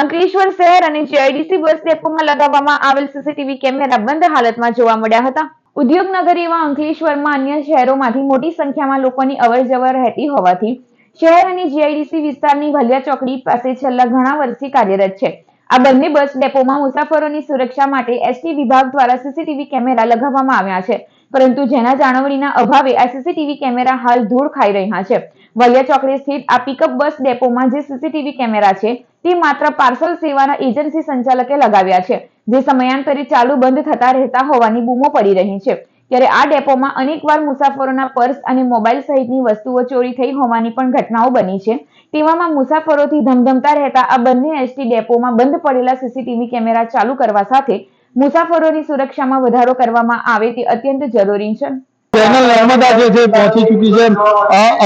અંકલેશ્વર શહેર અને જીઆઈડીસી બસ ડેપોમાં લગાવવામાં આવેલ સીસીટીવી કેમેરા બંધ હાલતમાં જોવા મળ્યા હતા. ઉદ્યોગનગર એવા અંકલેશ્વરમાં અન્ય શહેરોમાંથી મોટી સંખ્યામાં લોકોની અવરજવર રહેતી હોવાથી શહેર અને જીઆઈડીસી વિસ્તારની ભલિયા ચોકડી પાસે છેલ્લા ઘણા વર્ષથી કાર્યરત છે. આ બંને બસ ડેપોમાં મુસાફરોની સુરક્ષા માટે એસટી વિભાગ દ્વારા સીસીટીવી કેમેરા લગાવવામાં આવ્યા છે. પરંતુ જેના જાળવણીના અભાવે આ સીસીટીવી કેમેરા હાલ ધૂળ ખાઈ રહ્યા છે. વલિયા ચોકડી સ્થિત આ પિકઅપ બસ ડેપોમાં જે સીસીટીવી કેમેરા છે તે માત્ર પાર્સલ સેવાના એજન્સી સંચાલકે લગાવ્યા છે. જે સમયાંતરે ચાલુ બંધ થતા રહેતા હોવાની બૂમો પડી રહી છે. ત્યારે આ ડેપોમાં અનેકવાર મુસાફરોના પર્સ અને મોબાઈલ સહિતની વસ્તુઓ ચોરી થઈ હોવાની પણ ઘટનાઓ બની છે. તેવામાં મુસાફરોથી ધમધમતા રહેતા આ બંને એસટી ડેપોમાં બંધ પડેલા સીસીટીવી કેમેરા ચાલુ કરવા સાથે મુસાફરોની સુરક્ષામાં વધારો કરવામાં આવે તે અત્યંત જરૂરી છે. ચેનલ નર્મદા જે છે પહોંચી ચૂકી છે.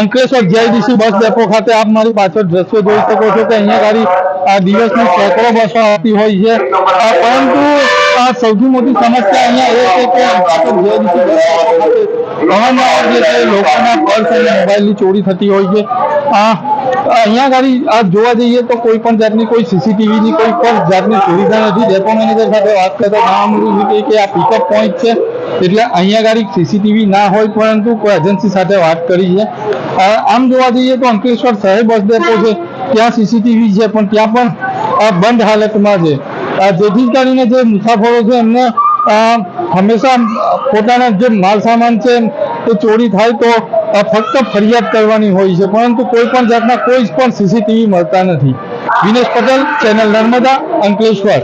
અંકલેશ્વર જીઆઈડીસી બસ ડેપો ખાતે આપ મારી પાછળ દ્રશ્યો જોઈ શકો છો કે અહીંયા ગાડી દિવસની સેંકડો બસો આવતી હોય છે. પરંતુ સૌથી મોટી સમસ્યા અહીંયા એ છે કે અવારનવાર જે છે લોકોના પર્સ અને મોબાઈલની ચોરી થતી હોય છે. અહીંયા ગાડી આ જોવા જઈએ તો કોઈ પણ જાતની કોઈ સીસીટીવીની કોઈ પણ જાતની સુવિધા નથી. ડેપો મેનેજર સાથે વાત કરતા જાણવા મળ્યું છે કે આ પિકઅપ પોઈન્ટ છે. એટલે અહીંયા ગાડી સીસીટીવી ના હોય, પરંતુ કોઈ એજન્સી સાથે વાત કરી છે. આમ જોવા જઈએ તો અંકલેશ્વર શહેર બસ ડેપો છે. ત્યાં સીસીટીવી છે, પણ ત્યાં પણ બંધ હાલતમાં છે. જેથી કરીને જે મુસાફરો છે, એમને હંમેશા પોતાના જે માલ સામાન છે, એ ચોરી થાય તો ફક્ત ફરિયાદ કરવાની હોય છે. પરંતુ કોઈ પણ જાતના કોઈ પણ સીસીટીવી મળતા નથી. વિનેશ પટેલ, ચેનલ નર્મદા, અંકલેશ્વર.